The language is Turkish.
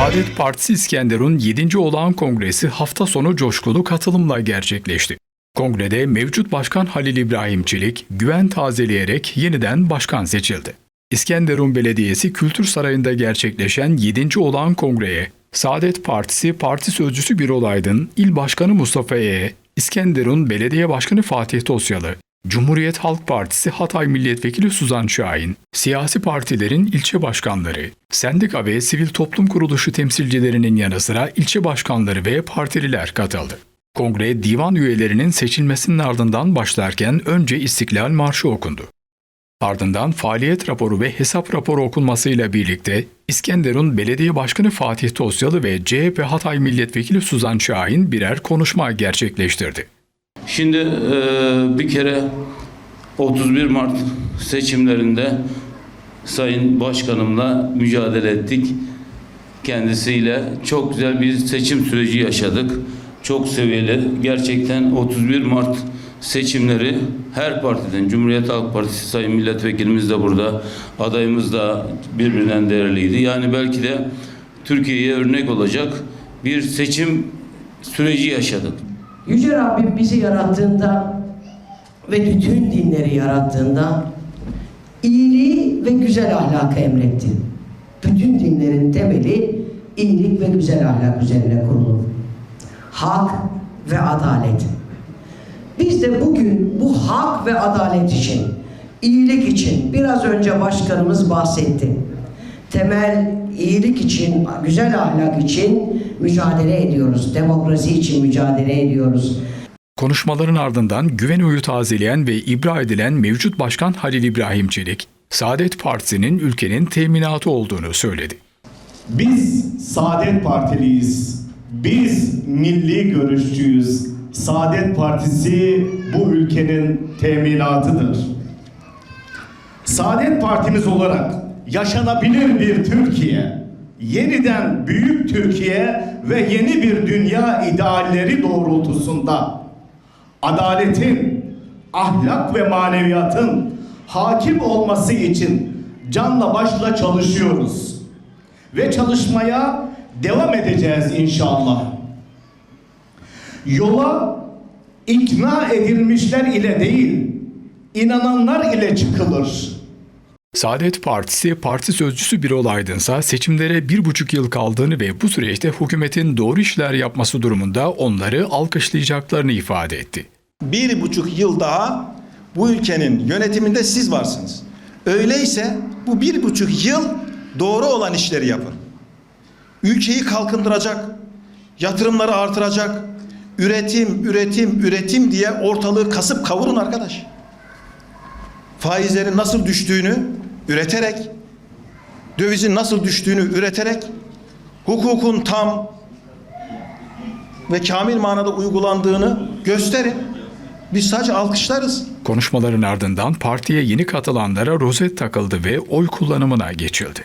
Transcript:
Saadet Partisi İskenderun 7. Olağan Kongresi hafta sonu coşkulu katılımla gerçekleşti. Kongrede mevcut başkan Halil İbrahim Çelik güven tazeleyerek yeniden başkan seçildi. İskenderun Belediyesi Kültür Sarayı'nda gerçekleşen 7. Olağan Kongre'ye Saadet Partisi Parti Sözcüsü Birol Aydın, İl Başkanı Mustafa E, İskenderun Belediye Başkanı Fatih Tosyalı, Cumhuriyet Halk Partisi Hatay Milletvekili Suzan Şahin, siyasi partilerin ilçe başkanları, sendika ve sivil toplum kuruluşu temsilcilerinin yanı sıra ilçe başkanları ve partililer katıldı. Kongre divan üyelerinin seçilmesinin ardından başlarken önce İstiklal Marşı okundu. Ardından faaliyet raporu ve hesap raporu okunmasıyla birlikte İskenderun Belediye Başkanı Fatih Tosyalı ve CHP Hatay Milletvekili Suzan Şahin birer konuşma gerçekleştirdi. Şimdi eee, bir kere 31 Mart seçimlerinde Sayın Başkanımla mücadele ettik. Kendisiyle çok güzel bir seçim süreci yaşadık. Çok seviyeli. Gerçekten 31 Mart seçimleri her partiden, Cumhuriyet Halk Partisi Sayın Milletvekilimiz de burada, adayımız da birbirinden değerliydi. Yani belki de Türkiye'ye örnek olacak bir seçim süreci yaşadık. Yüce Rabbim bizi yarattığında ve bütün dinleri yarattığında iyiliği ve güzel ahlakı emretti. Bütün dinlerin temeli iyilik ve güzel ahlak üzerine kurulu. Hak ve adalet. Biz de bugün bu hak ve adalet için, iyilik için biraz önce başkanımız bahsetti. Temel iyilik için, güzel ahlak için mücadele ediyoruz. Demokrasi için mücadele ediyoruz. Konuşmaların ardından güven oyu tazeleyen ve ibra edilen mevcut başkan Halil İbrahim Çelik, Saadet Partisi'nin ülkenin teminatı olduğunu söyledi. Biz Saadet Partiliyiz. Biz milli görüşçüyüz. Saadet Partisi bu ülkenin teminatıdır. Saadet Partimiz olarak yaşanabilir bir Türkiye, yeniden büyük Türkiye ve yeni bir dünya idealleri doğrultusunda adaletin, ahlak ve maneviyatın hakim olması için canla başla çalışıyoruz. Ve çalışmaya devam edeceğiz inşallah. Yola ikna edilmişler ile değil, inananlar ile çıkılır. Saadet Partisi Parti Sözcüsü Birol Aydınsa seçimlere bir buçuk yıl kaldığını ve bu süreçte hükümetin doğru işler yapması durumunda onları alkışlayacaklarını ifade etti. bir buçuk yıl daha bu ülkenin yönetiminde siz varsınız. Öyleyse bu bir buçuk yıl doğru olan işleri yapın. Ülkeyi kalkındıracak, yatırımları artıracak, üretim, üretim, üretim diye ortalığı kasıp kavurun arkadaş. Faizlerin nasıl düştüğünü üreterek, dövizin nasıl düştüğünü üreterek, hukukun tam ve kamil manada uygulandığını gösterin. Biz sadece alkışlarız. Konuşmaların ardından partiye yeni katılanlara rozet takıldı ve oy kullanımına geçildi.